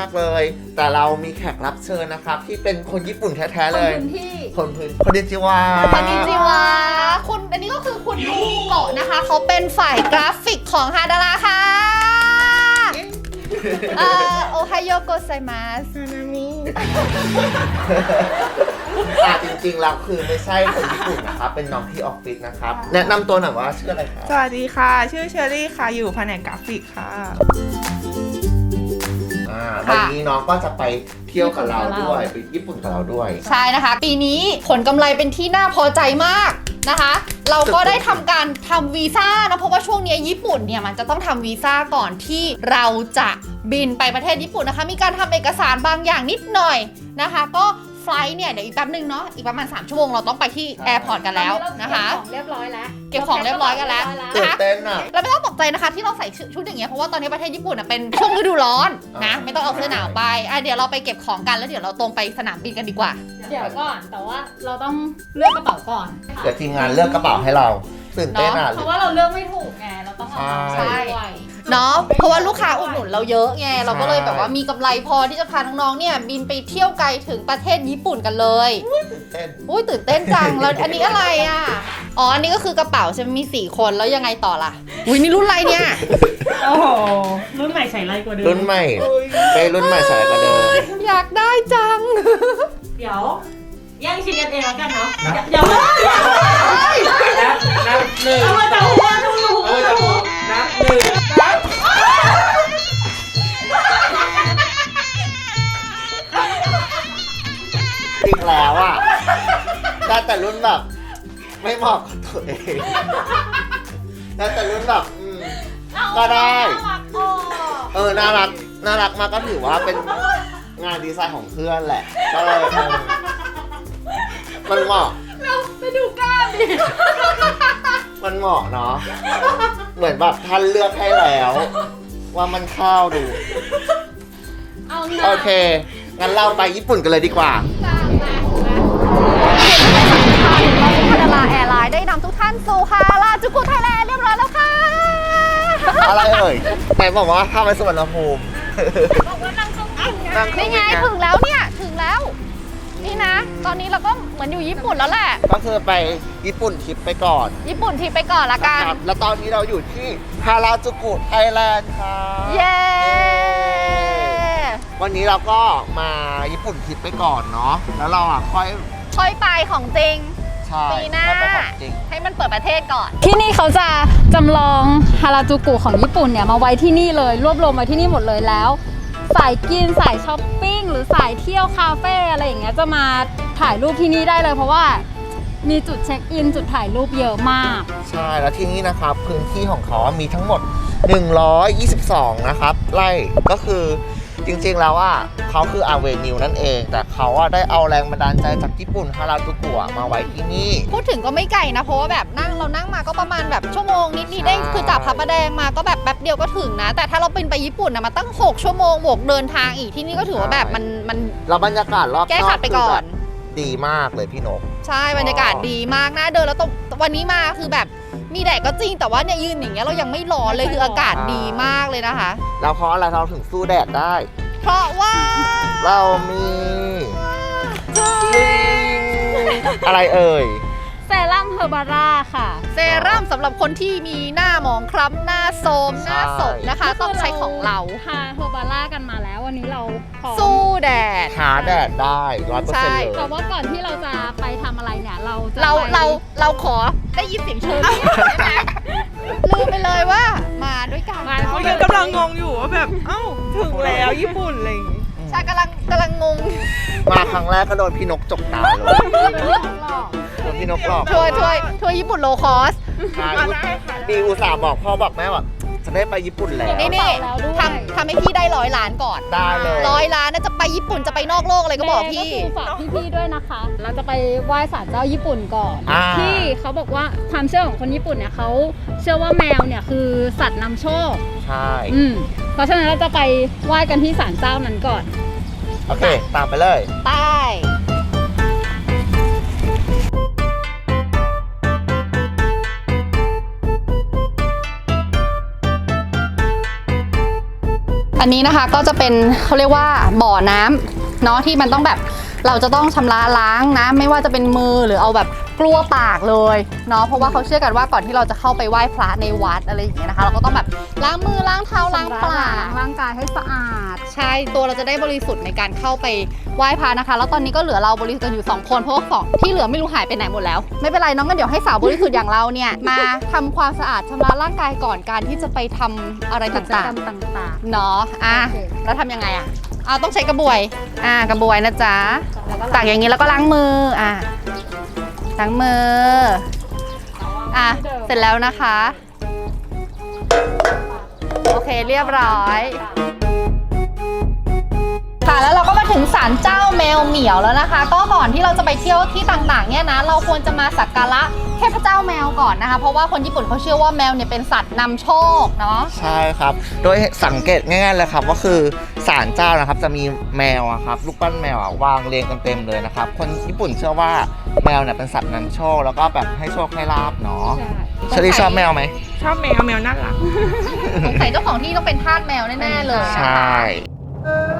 มากเลย แต่เรามีแขกรับเชิญนะครับ ที่เป็นคนญี่ปุ่นแท้ๆเลยพื้นที่ คนพื้นคนดิจิวา คอนนิจิวะคุณอันนี้ก็คือคุณยูมิโกะนะคะ เขาเป็นฝ่ายกราฟิกของฮาดาราค่ะเอ่อโอไฮโยโกไซมัสอะจริงๆแล้วคือไม่ใช่คนญี่ปุ่นนะครับ เป็นน้องที่ออฟฟิศนะครับ แนะนำตัวหน่อยว่าชื่ออะไรครับ สวัสดีค่ะ ชื่อเชอรี่ค่ะ อยู่แผนกกราฟิกค่ะอ่า วันนี้น้องก็จะไปเที่ยวกับเราด้วยไปญี่ปุ่นกับเราด้วย ใช่นะคะ ปีนี้ผลกำไรเป็นที่น่าพอใจมากนะคะ เราก็ได้ทำการทำวีซ่านะเพราะว่าช่วงนี้ญี่ปุ่นเนี่ยมันจะต้องทำวีซ่าก่อนที่เราจะบินไปประเทศญี่ปุ่นนะคะ มีการทำเอกสารบางอย่างนิดหน่อยนะคะ ก็ ไฟลท์เนี่ยเดี๋ยวอีกแป๊บนึงเนาะอีกประมาณ 3 ชั่วโมงเราต้องไปที่ใช่แอร์พอร์ตกันแล้วนะคะเก็บของเรียบร้อยแล้วเก็บของเรียบร้อยกันแล้วตื่นเต้นอะ เราไม่ต้องตกใจนะคะที่เราใส่ชุดชุดอย่างเงี้ยเพราะว่าตอนนี้ประเทศญี่ปุ่นน่ะเป็นช่วงฤดูร้อนนะอ่าไม่ต้องเอาเสื้อหนาวไปอะเดี๋ยวเราไปเก็บของกันแล้วเดี๋ยวเราตรงไปสนามบินกันดีกว่า เดี๋ยวก่อนแต่ว่าเราต้องเลือกกระเป๋าก่อนเดี๋ยวทีมงานเลือกกระเป๋าให้เรา ตื่นเต้นอะ เพราะว่าเราเลือกไม่ถูกไงเราต้องเอาใช่ด้วย เนาะเพราะว่าลูกค้าอุดหนุนเราเยอะไงเราก็เลยแบบว่ามีกำไรพอที่จะพาน้องๆเนี่ยบินไปเที่ยวไกลถึงประเทศญี่ปุ่นกันเลยตื่นเต้นอุ้ยตื่นเต้นจังแล้วอันนี้อะไรอะอ๋ออันนี้ก็คือกระเป๋าใช่ไหมมีสี่คนแล้วยังไงต่อล่ะอุ้ยนี่รุ่นอะไรเนี่ย โอ้โหรุ่นใหม่ใส่ไรกว่าเดิมรุ่นใหม่เป้รุ่นใหม่ใส่กว่าเดิมอยากได้จัง เดี๋ยวแย่งชิงกันเองแล้วกันเนาะอย่าอย่ามานับนับหนึ่งเอามาจากหัวดูดูเอามาจากหัวนับหนึ่ง จริงแล้วอะได้แต่รุ่นแบบ ไม่เหมาะกับตัวเองได้แต่รุ่นแบบอืม ก็ได้ เออน่ารักน่ารักมากก็ถือว่าเป็นงานดีไซน์ของเพื่อนแหละ ก็เลยเออมันเหมาะไปดูกล้ามดิมันเหมาะเนาะ เหมือนแบบท่านเลือกให้แล้ว ว่ามันเข้าดู เอาหน้าโอเค งั้นเราไปญี่ปุ่นกันเลยดีกว่าฮา สู่ฮาราจูกุไทยแลนด์เรียบร้อยแล้วค่ะอะไรเอ่ยไหนบอกว่าข้ามไปสุวรรณภูมิบอกว่านั่งเครื่องบินไงนั่งเครื่นี่องไงบินถึงแล้วเนี่ยถึงแล้ว นี่นะ ตอนนี้เราก็เหมือนอยู่ญี่ปุ่นแล้วแหละ ก็คือไปญี่ปุ่นทริปไปก่อนญี่ปุ่นทีไปก่อนละกันนะครับแล้วตอนนี้เราอยู่ที่ฮาราจูกุไทยแลนด์ครับ เย้ วันนี้เราก็มาญี่ปุ่นทริปไปก่อนเนาะ แล้วเราอะค่อยค่อยไปของจริง ใช่ปีหน้าค่อยไปของจริง ให้มันเปิดประเทศก่อน ที่นี่เขาจะจำลองฮาราจูกุของญี่ปุ่นเนี่ยมาไว้ที่นี่เลยรวบรวมไว้ที่นี่หมดเลยแล้ว สายกินสายช้อปปิ้งหรือสายเที่ยวคาเฟ่อะไรอย่างเงี้ยจะมาถ่ายรูปที่นี่ได้เลย เพราะว่ามีจุดเช็คอินจุดถ่ายรูปเยอะมาก ใช่แล้วที่นี่นะครับพื้นที่ของเขามีทั้งหมด 122 นะครับไร่ก็คือ จริงๆแล้วอะเขาคืออาเวนิวนั่นเอง แต่เขาอะได้เอาแรงบันดาลใจจากญี่ปุ่นฮาราจูกุอะมาไว้ที่นี่ พูดถึงก็ไม่ไกลนะ เพราะว่าแบบนั่งเรานั่งมาก็ประมาณแบบชั่วโมงนิดๆได้ใช่ คือจากพระประแดงมาก็แบบแป๊บเดียวก็ถึงนะ แต่ถ้าเราเป็นไปญี่ปุ่นนะมาตั้ง 6 ชั่วโมงบวกเดินทางอีกที่นี่ก็ถือว่าแบบมันมัน แล้วบรรยากาศรอบแก้ขัดไปก่อน คืแบบดีมากเลยพี่นก ใช่บรรยากาศดีมากน่าเดินแล้วตรงวันนี้มาคือแบบมีแดดก็จริงแต่ว่าเนี่ยยืนอย่างเงี้ยเรายังไม่ร้อนเลยคืออากาศดีมากเลยนะคะ แล้วเพราะอะไรเราถึงสู้แดดได้ เพราะว่าเรามีจริงอะไรเอ่ย เซรั่มเฮอร์บาร่าค่ะ เซรั่มสำหรับคนที่มีหน้าหมองคล้ำหน้าโทรมหน้าสดนะคะ ต้องใช้ของเราทาเฮอร์บาร่ากันมาแล้ววันนี้เราพร้อมสู้แดดหาแดดได้ร้อยเปอร์ใช่เซ็นต์เลยแต่ว่าก่อนที่เราจะไปทำอะไรเนี่ย เราจะเราไปเราเราขอได้ยินเสียงเชิญพี่ใช่ไหม ลืมไปเลยว่ามาด้วยกันมาเขายังกำลังงงอยู่ว่าแบบ เอ้า ถึงแล้วญี่ปุ่นอะไรอย่างงี้ใช่กำลังกำลังงงมาครั้งแรกก็โดนพี่นกจกตาเลยโดนพี่นกหลอกทัวร์ทัวร์ทัวร์ญี่ปุ่นโลคอส ใช่ดีอุตส่าห์บอกพ่อบอกแม่ว่า จะได้ไปญี่ปุ่นแล้ว นี่นี่ทำทำให้พี่ได้ร้อยล้านก่อนได้เลย ร้อยล้านน่าจะไปญี่ปุ่นจะไปนอกโลกอะไรก็บอกพี่ก็คือฝากพี่ๆด้วยนะคะ เราจะไปไหว้ศาลเจ้าญี่ปุ่นก่อนอ่า ที่เขาบอกว่าความเชื่อของคนญี่ปุ่นเนี่ยเขาเชื่อว่าแมวเนี่ยคือสัตว์นำโชค ใช่ อืม เพราะฉะนั้นเราจะไปไหว้กันที่ศาลเจ้านั้นก่อน โอเค ตามไปเลย ใต้ อันนี้นะคะก็จะเป็นเขาเรียกว่าบ่อน้ำ เนาะที่มันต้องแบบเราจะต้องชำระล้างนะ ไม่ว่าจะเป็นมือหรือเอาแบบกลัวปากเลยเนาะเพราะว่าเขาเชื่อกันว่าก่อนที่เราจะเข้าไปไหว้พระในวัดอะไรอย่างเงี้ยนะคะ เราก็ต้องแบบล้างมือล้างเท้าล้างปากร่างกายให้สะอาด ใช่ตัวเราจะได้บริสุทธิ์ในการเข้าไปไหว้พระนะคะ แล้วตอนนี้ก็เหลือเราบริสุทธิ์กันอยู่ 2 คนเพราะว่าสองที่เหลือไม่รู้หายไปไหนหมดแล้ว ไม่เป็นไรน้องกันเดี๋ยวให้สาวบริสุทธิ์อย่างเราเนี่ยมาทำความสะอาดชำระร่างกายก่อนการที่จะไปทำอะไรกิจต่ากรงรมต่างๆเนาะอะโอเคแล้วทำยังไงอะ อ่าต้องใช้กระบวย อ่ากระบวยนะจ๊ะตักอย่างนี้แล้วก็ล้างมืออ่าล้างมืออะเสร็จแล้วนะคะ โอเคเรียบร้อย ค่ะแล้วเราก็มา ถึงศาลเจ้าแมวเหมียวแล้วนะคะ ก็ก่อนที่เราจะไปเที่ยวที่ต่างๆเนี่ยนะ เราควรจะมาสักการะเทพเจ้าแมวก่อนนะคะ เพราะว่าคนญี่ปุ่นเขาเชื่อว่าแมวเนี่ยเป็นสัตว์นำโชคเนาะ ใช่ครับ โดยสังเกตง่ายๆเลยครับ ก็คือศาลเจ้านะครับจะมีแมวอะครับลูกปั้นแมวอะวางเรียงกันเต็มเลยนะครับ คนญี่ปุ่นเชื่อว่าแมวเนี่ยเป็นสัตว์นำโชค แล้วก็แบบให้โชคให้ลาบเนาะเชอรี่ชอบแมวไหม ชอบแมวแมวน่ารัก สงสัยเจ้าของที่ต้องเป็นทาสแมวแน่ๆเลยใชนะคะ่แล้วเ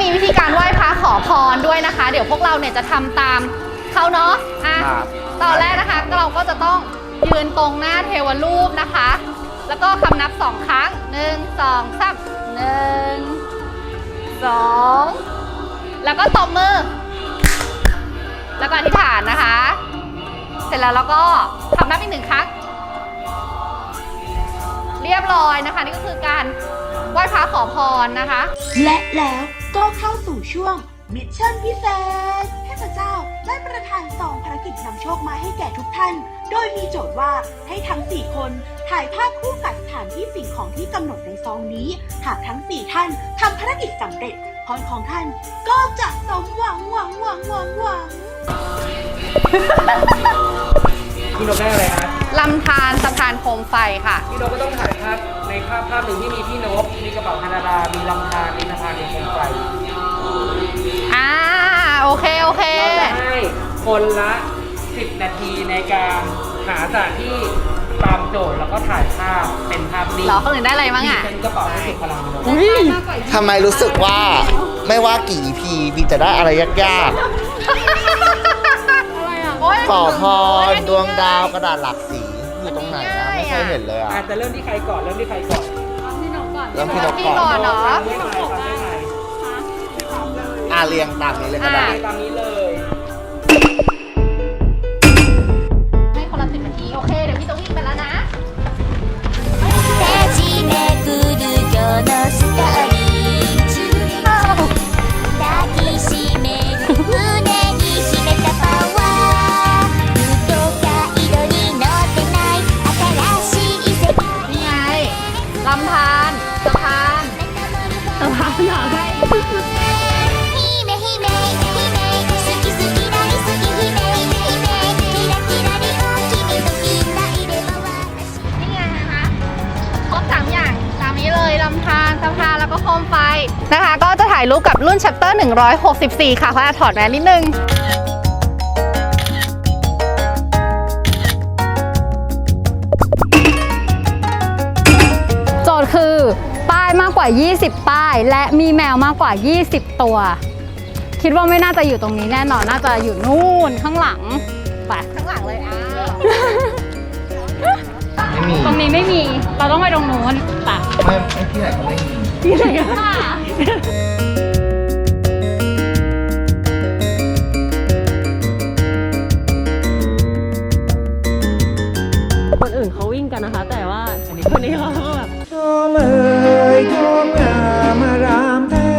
มีวิธีการไหว้พระขอพรด้วยนะคะ เดี๋ยวพวกเราเนี่ยจะทำตามเขาเนาะอะครับ ตอนแรกนะคะเราก็จะต้องยืนตรงหน้าเทวรูปนะคะ แล้วก็คำนับสองครั้งหนึ่งสองสามหนึ่งสองแล้วก็ตบมือ แล้วก็อธิษฐานนะคะ เสร็จแล้วเราก็คำนับอีกหนึ่งครั้ง เรียบร้อยนะคะ นี่ก็คือการไหว้พระขอพรนะคะ และแล้ว ก็เข้าสู่ช่วงมิชชั่นพิเศษเทพเจ้าได้ประทานซองภารกิจนำโชคมาให้แก่ทุกท่าน โดยมีโจทย์ว่าให้ทั้ง 4 คนถ่ายภาพคู่กับสถานที่สิ่งของที่กำหนดในซองนี้ หากทั้ง 4 ท่านทำภารกิจสำเร็จพรของท่านก็จะสมหวังหวังหวังหวังหวังพี่นกได้อะไรครับลำธารสะพานโคมไฟค่ะ พี่นกก็ต้องถ่ายภาพในภาพภาพหนึ่งที่มีพี่นกมีกระเป๋าฮานาดามีลำธารมีสะพานมีโคมไฟอ่าโอเค โอเค เราจะให้คนละ 10 นาทีในการหาสถานที่ตามโจทย์แล้วก็ถ่ายภาพเป็นภาพนิ่งเหรอคนอื่นได้อะไรบ้างอะ เป็นกระเป๋าที่สุดพลังนกทำไมรู้สึกว่าไม่ว่ากี่ EP มีจะได้อะไรยากโอ๊ยๆขอพโอ๊รยอันนี้ดวงดาวกระดาษหลักสีอยู่ตรงไหนนะไม่เคยเห็นเลยอะอาจจะเริ่มที่ใครก่อนเริ่มที่ใครก่อนพี่นกก่อนเริ่มที่นกพี่ก่ก่ออนนเหรอตามไม่ใครตามไม่ใครอะ เรียงตามนี้เลยก็ได้ อะตามนี้เลยายรูปกับรุ่น chapter 164 ค่ะเขาจะถอดแมสนิดนึงโจทย์คือ ป้ายมากกว่า 20 ป้าย และมีแมวมากกว่า 20 ตัว คิดว่าไม่น่าจะอยู่ตรงนี้แน่นอน น่าจะอยู่นู่นข้างหลังไปข้างหลังเลยอะไม่มีตรงนี้ไม่มี เราต้องไปตรงนู้นไปไม่ไม่ที่ไหนก็ไม่มี ที่ไหนกันคน กันนะคะ แต่ว่าคนนี้เขาแบบชมเอ่ยชมงามรามแท้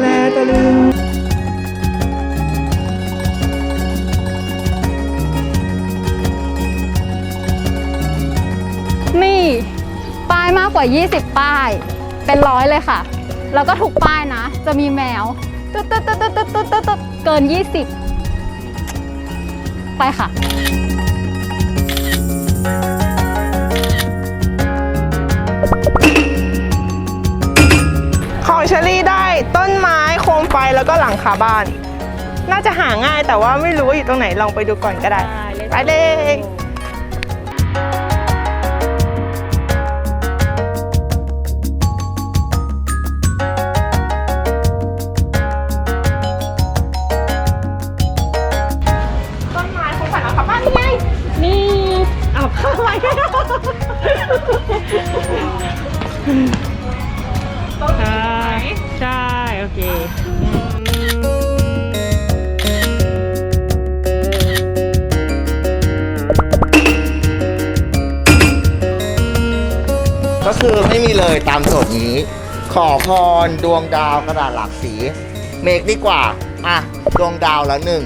แลตะลึงนี่ป้ายมากกว่า 20 ป้าย เป็นร้อยเลยค่ะ แล้วก็ทุกป้ายนะ จะมีแมวตึ๊ดตึ๊ดตึ๊ดตึ๊ดตึ๊ดตึ๊ดตึ๊ดเกิน 20 ไปค่ะ เชอรี่ได้ต้นไม้โคมไฟแล้วก็หลังคาบ้าน น่าจะหาง่ายแต่ว่าไม่รู้ว่าอยู่ตรงไหนลองไปดูก่อนก็ได้ ไปเลย เลยตามโจทย์นี้ ขอพรดวงดาวกระดาษหลากสี เมกดีกว่า อะ ดวงดาวละหนึ่ง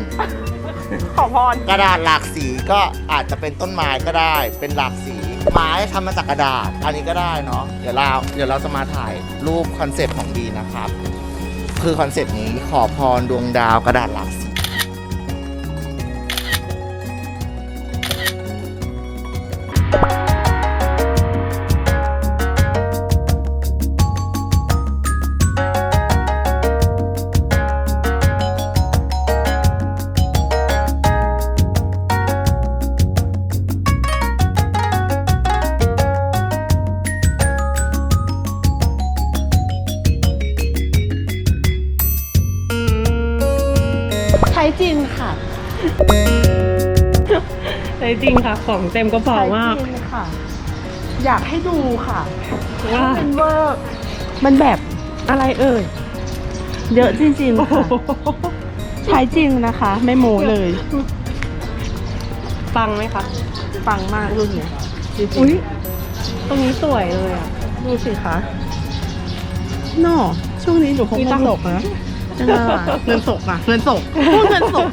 ขอพร กระดาษหลากสีก็อาจจะเป็นต้นไม้ก็ได้ เป็นหลากสี ไม้ทำมาจากกระดาษ อันนี้ก็ได้เนาะ เดี๋ยวเรา เดี๋ยวเราจะมาถ่ายรูปคอนเซปต์ของดีนะครับ คือคอนเซปต์นี้ขอพรดวงดาวกระดาษหลากสี แต่จริงค่ะ ของเต็มกระเป๋ามาก ใช้จริงค่ะ อยากให้ดูค่ะว่าเป็นเวอร์มันแบบอะไรเอ่ย เยอะจริงๆค่ะ ใช้จริงนะคะ ไม่โมเลย ฟังไหมคะฟังมากรุ่นเนี้ยจริงอุ้ยตรงนี้สวยเลยอะๆดูสิคะนอช่วงนี้หนูพกมีเงิตังนค์สกนะเออเงินสกอะ เงินสกพูดเงินสก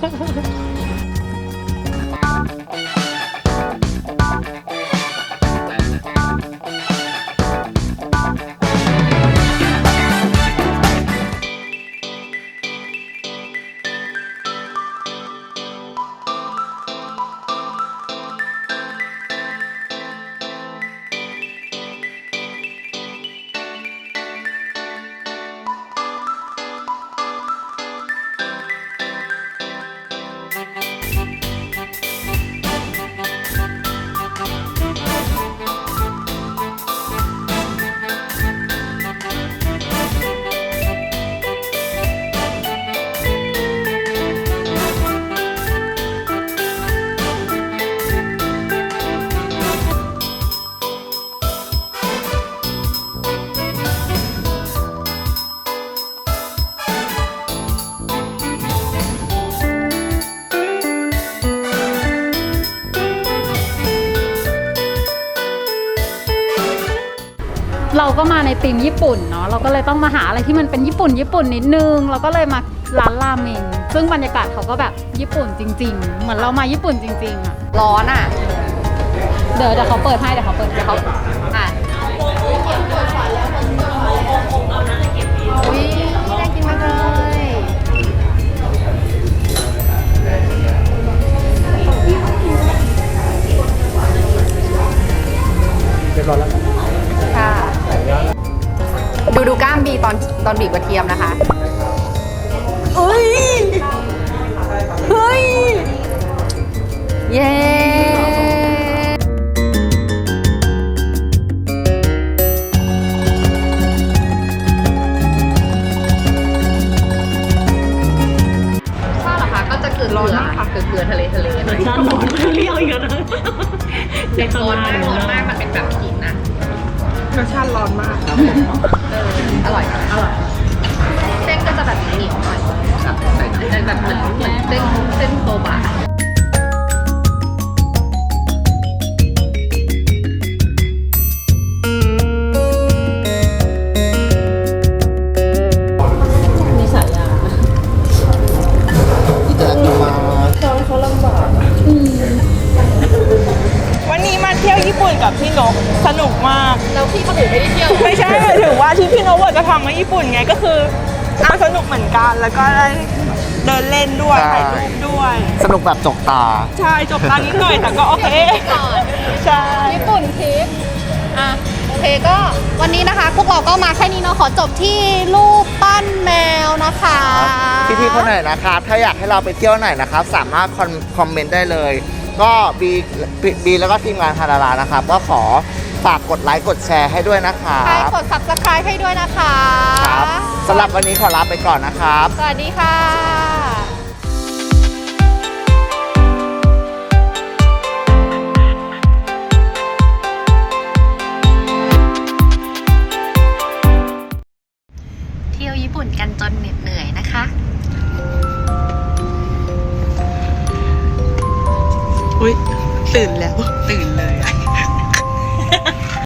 เราก็มาในธีมญี่ปุ่นเนาะเราก็เลยต้องมาหาอะไรที่มันเป็นญี่ปุ่น ญี่ปุ่นนิดนึงเราก็เลยมาร้านราเมงซึ่งบรรยากาศเขาก็แบบญี่ปุ่นจริง ๆ เหมือนเรามาญี่ปุ่นจริง ๆอะร้อนอะ เดี๋ยวเดี๋ยวเขาเปิดให้เดี๋ยวเขาเปิดให้เขาอะอุ้ยน่ากินมากเลยค่ะ ล้ามบีตอนตอนบีบกระเทียมนะคะเฮ้ย เฮ้ย เย้ชาติเหรอคะก็จะเกลือร้อนค่ะเกลือเกลือทะเลทะเลหน่อยชาร้อนเรียวอีกแล้วนะในตร้อนำนานมากร้อนนะมากมันเป็นแบบหินนะ รสชาติร้อนมากเอออร่อยอร่อยเส้นก็จะแบบเหนียวหน่อยแบบแต่แบบเหมือนเหมือนเส้นเส้นโซบะ ปุ่นกับพี่นกสนุกมาก แล้วพี่คนอื่นไม่ได้เที่ยวไม่ใช่หมายถึงว่าที่พี่นกบอกจะพามาญี่ปุ่นไงก็คืออะสนุกเหมือนกันแล้วก็ได้เดินเล่นด้วยถ่ายรูปด้วย สนุกแบบจกตา ใช่จบตอนนี้หน่อยแต่ก็โอเคก่อนใช่ญี่ปุ่นทิปอะเคก็วันนี้นะคะ พวกเราก็มาแค่นี้เนาะขอจบที่รูปปั้นแมวนะคะ พี่พี่ๆคนไหนนะครับ ถ้าอยากให้เราไปเที่ยวไหนนะครับ สามารถคอมคอมเมนต์ได้เลย ก็บีบีแล้วก็ทีมงานฮาราลานะครับ ก็ขอฝากกดไลค์กดแชร์ให้ด้วยนะครัใครบกด subscribe ให้ด้วยนะคะ ครับสำหรับวันนี้ขอลาไปก่อนนะครับ สวัสดีค่ะ้ยตื่นแล้ว